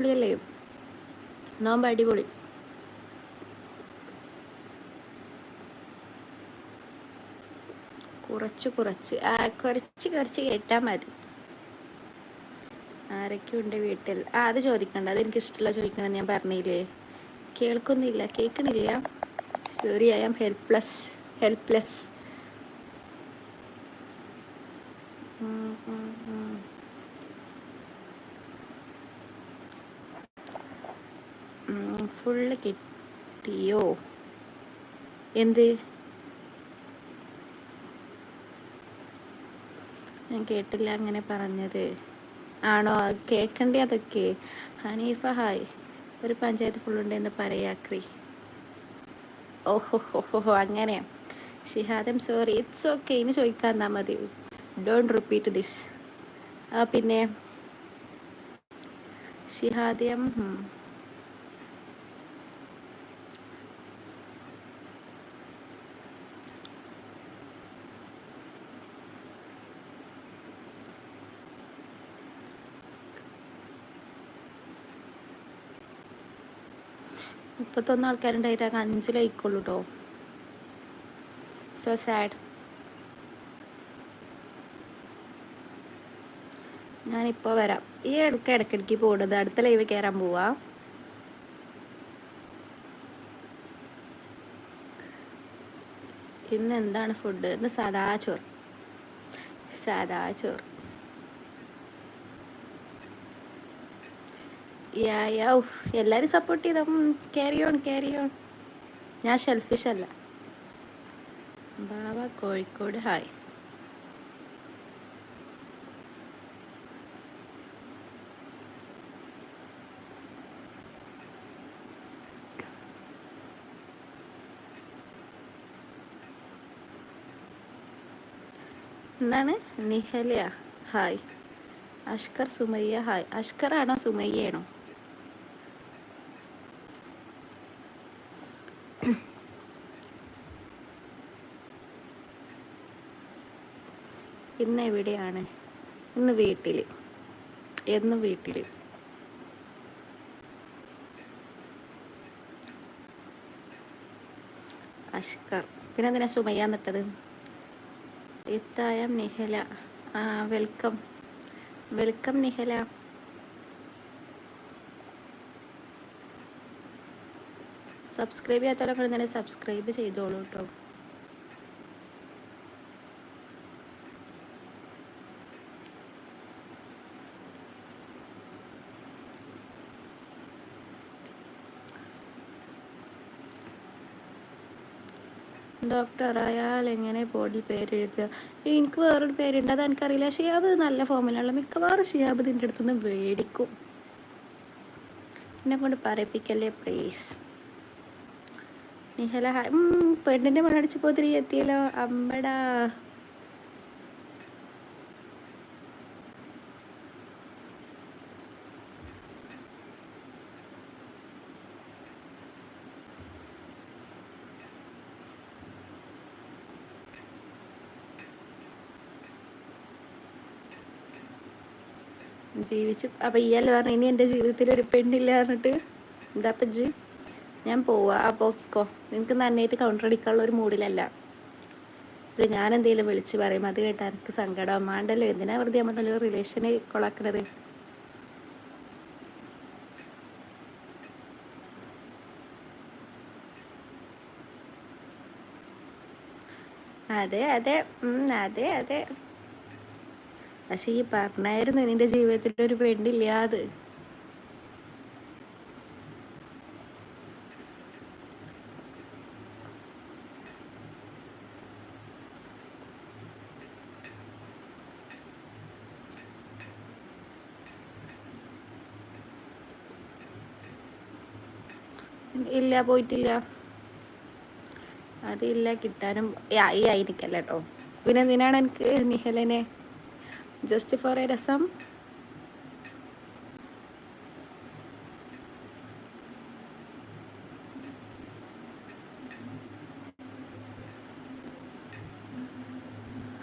അടിപൊളിയല്ലേ? നോമ്പ് അടിപൊളി. കുറച്ച് കുറച്ച്. ആ കുറച്ച് കുറച്ച് കേട്ടാൽ മതി. ആരൊക്കെയുണ്ട് വീട്ടിൽ? ആ അത് ചോദിക്കണ്ട. അതെനിക്ക് ഇഷ്ടമുള്ള ചോദിക്കണം ഞാൻ പറഞ്ഞില്ലേ? കേൾക്കുന്നില്ല. കേൾക്കണില്ല. Sorry I am helpless helpless full കിട്ടിയോ? എന്ത്? ഞാൻ കേട്ടില്ല അങ്ങനെ പറഞ്ഞത്. ആണോ? കേൾക്കണ്ടേ അതൊക്കെ? ഹനീഫ ഹായ്. ഒരു പഞ്ചായത്ത് ഫുള്ളുണ്ട് എന്ന് പറയാക്രി ഓഹോ ഹോ അങ്ങനെ. ഷിഹാദം സോറി ഇറ്റ്സ് ഓക്കെ ഇനി ചോദിക്കാൻ തന്നാൽ മതി. ഡോണ്ട് റിപ്പീറ്റ് ദിസ് ആ പിന്നെ. ഷിഹാദ്യം മുപ്പത്തൊന്ന് ആൾക്കാരുണ്ടായിട്ട് ആകെ അഞ്ച് ലൈക്കുള്ളൂ കേട്ടോ സോ സാഡ് ഞാനിപ്പോൾ വരാം. ഈ ഇടയ്ക്ക് ഇടയ്ക്കിടയ്ക്ക് പോകുന്നത് അടുത്ത ലൈവ് കയറാൻ പോവാ. ഇന്ന് എന്താണ് ഫുഡ് ഇന്ന് സാദാ ചോറ്. സാദാ ചോറ്. യാ യാ എല്ലാവരും സപ്പോർട്ട് ചെയ്ത? ക്യാരി ഓൺ ക്യാരി ഓൺ ഞാൻ ഷെൽഫിഷ് അല്ല. ബാബ കോഴിക്കോട് ഹായ് എന്താണ്? നിഹലിയ ഹായ് അഷ്കർ സുമയ്യ ഹായ് അഷ്കർ ആണോ ഇന്ന് എവിടെയാണ് ഇന്ന് വീട്ടിൽ എന്നും വീട്ടിൽ അഷ്കർ. പിന്നെ എന്തിനാ സുമയ്യ എന്നിട്ടത്? ഇത്തായം നിഹല. ആ വെൽക്കം. വെൽക്കം നിഹല. സബ്സ്ക്രൈബ് ചെയ്യാത്തവരൊക്കെ തന്നെ സബ്സ്ക്രൈബ് ചെയ്തോളൂ കേട്ടോ. ഡോക്ടർ അയാൾ എങ്ങനെ ബോർഡിൽ പേരെഴുതുക എനിക്ക് വേറൊരു പേരുണ്ട് അത് എനിക്കറിയില്ല ഷിയാബ് നല്ല ഫോമിലുള്ള മിക്കവാറും ഷിയാബ് നിന്റെ അടുത്ത് നിന്ന് മേടിക്കും. എന്നെ കൊണ്ട് പറയിപ്പിക്കല്ലേ പ്ലീസ് നിഹല പെണ്ണിന്റെ മണ്ണടിച്ച് പോതിരി എത്തിയല്ലോ. അമ്മടാ ജീവിച്ച് അപ്പോൾ ഇയാൾ പറഞ്ഞു ഇനി എന്റെ ജീവിതത്തിൽ ഒരു പെണ്ണില്ല പറഞ്ഞിട്ട്. എന്താ പജ്ജ് ഞാൻ പോവാ. ആ പോക്കോ നിനക്ക് നന്നായിട്ട് കൗണ്ടർ അടിക്കാനുള്ള ഒരു മൂഡിലല്ല. ഇപ്പം ഞാൻ എന്തെങ്കിലും വിളിച്ച് പറയും. അത് കേട്ടാൽ എനിക്ക് സങ്കടം. അമ്മാണ്ടല്ലോ എന്തിനാ വെറുതെ നമ്മൾ നല്ലൊരു റിലേഷന് കൊളാക്കണത്? അതെ അതെ. അതെ അതെ. പക്ഷെ ഈ പറഞ്ഞായിരുന്നു നിന്റെ ജീവിതത്തിൽ ഒരു പെണ്ണില്ലാത്. ഇല്ല പോയിട്ടില്ല. അതില്ല കിട്ടാനും ഈ ആയിരിക്കല്ലോ പിന്നെ എന്തിനാണ് എനിക്ക് നിഹലനെ ജസ്റ്റ് ഫോർ എ രസം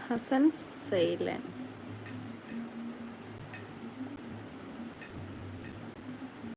ഹസൻ സൈലൻ